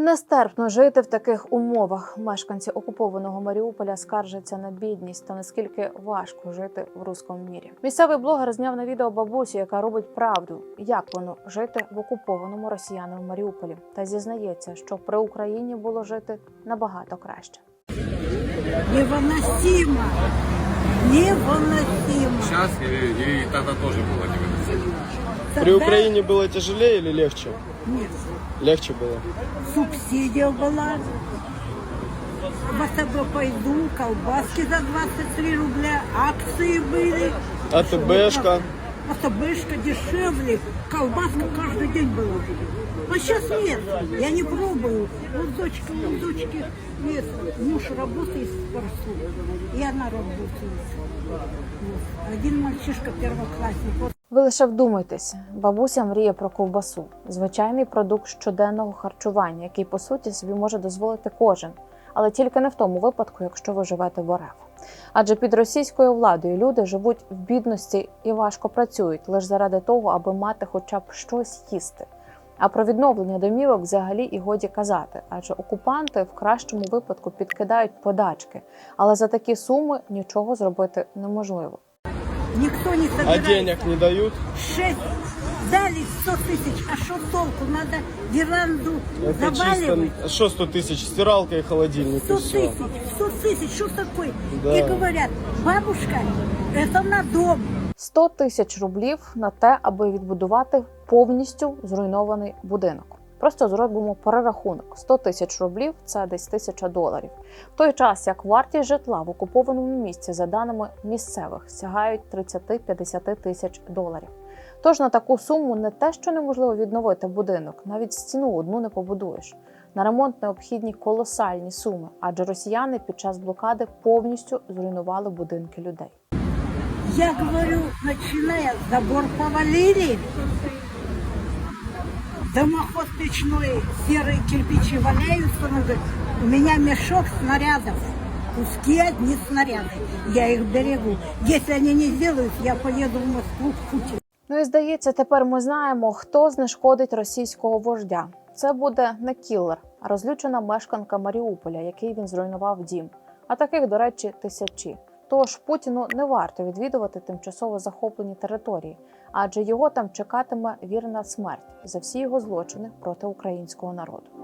Нестерпно жити в таких умовах. Мешканці окупованого Маріуполя скаржаться на бідність та наскільки важко жити в руському мірі. Місцевий блогер зняв на відео бабусю, яка робить правду, як воно жити в окупованому росіянами Маріуполі, та зізнається, що при Україні було жити набагато краще. Невыносимо. Невыносимо. Сейчас и, и тогда тоже было невыносимо. При Украине было тяжелее или легче? Нет. Легче было. Субсидия была. В АТБ пойду, колбаски за 23 рубля, акции были. АТБшка. АТБшка дешевле, колбаска каждый день была. А сейчас нет, я не пробую. Вот дочка, вот дочки, нет, муж работает в порту, и она работает. Вот. Один мальчишка первоклассник. Ви лише вдумайтесь, бабуся мріє про ковбасу, звичайний продукт щоденного харчування, який по суті собі може дозволити кожен, але тільки не в тому випадку, якщо ви живете в РФ. Адже під російською владою люди живуть в бідності і важко працюють лише заради того, аби мати хоча б щось їсти. А про відновлення домівок взагалі і годі казати, адже окупанти в кращому випадку підкидають подачки, але за такі суми нічого зробити неможливо. никто не А собирается. денег не дают? Шесть. Дали 100 тысяч, а что толку? Надо веранду Это заваливать. чисто... Что 100 тысяч? Стиралка и холодильник, 100 и все. тысяч, 100 тысяч, что такое? Да. И говорят, бабушка, это на дом. 100 тисяч рублів на те, аби відбудувати повністю зруйнований будинок. Просто зробимо перерахунок: 100 тисяч рублів це десь тисяча доларів. В той час як вартість житла в окупованому місці, за даними місцевих, сягають 30-50 тисяч доларів. Тож на таку суму не те, що неможливо відновити будинок, навіть стіну одну не побудуєш. На ремонт необхідні колосальні суми, адже росіяни під час блокади повністю зруйнували будинки людей. Я говорю, начиная, забор повалили, дымоход печной, серые кирпичи валяются, она говорит, у меня мешок снарядов, куски одни снаряды, я их берегу. Если они не сделают, я поеду в Москву к Путину. Ну і здається, тепер ми знаємо, хто знешкодить російського вождя. Це буде не кілер, а розлючена мешканка Маріуполя, який він зруйнував дім. А таких, до речі, тисячі. Тож Путіну не варто відвідувати тимчасово захоплені території, адже його там чекатиме вірна смерть за всі його злочини проти українського народу.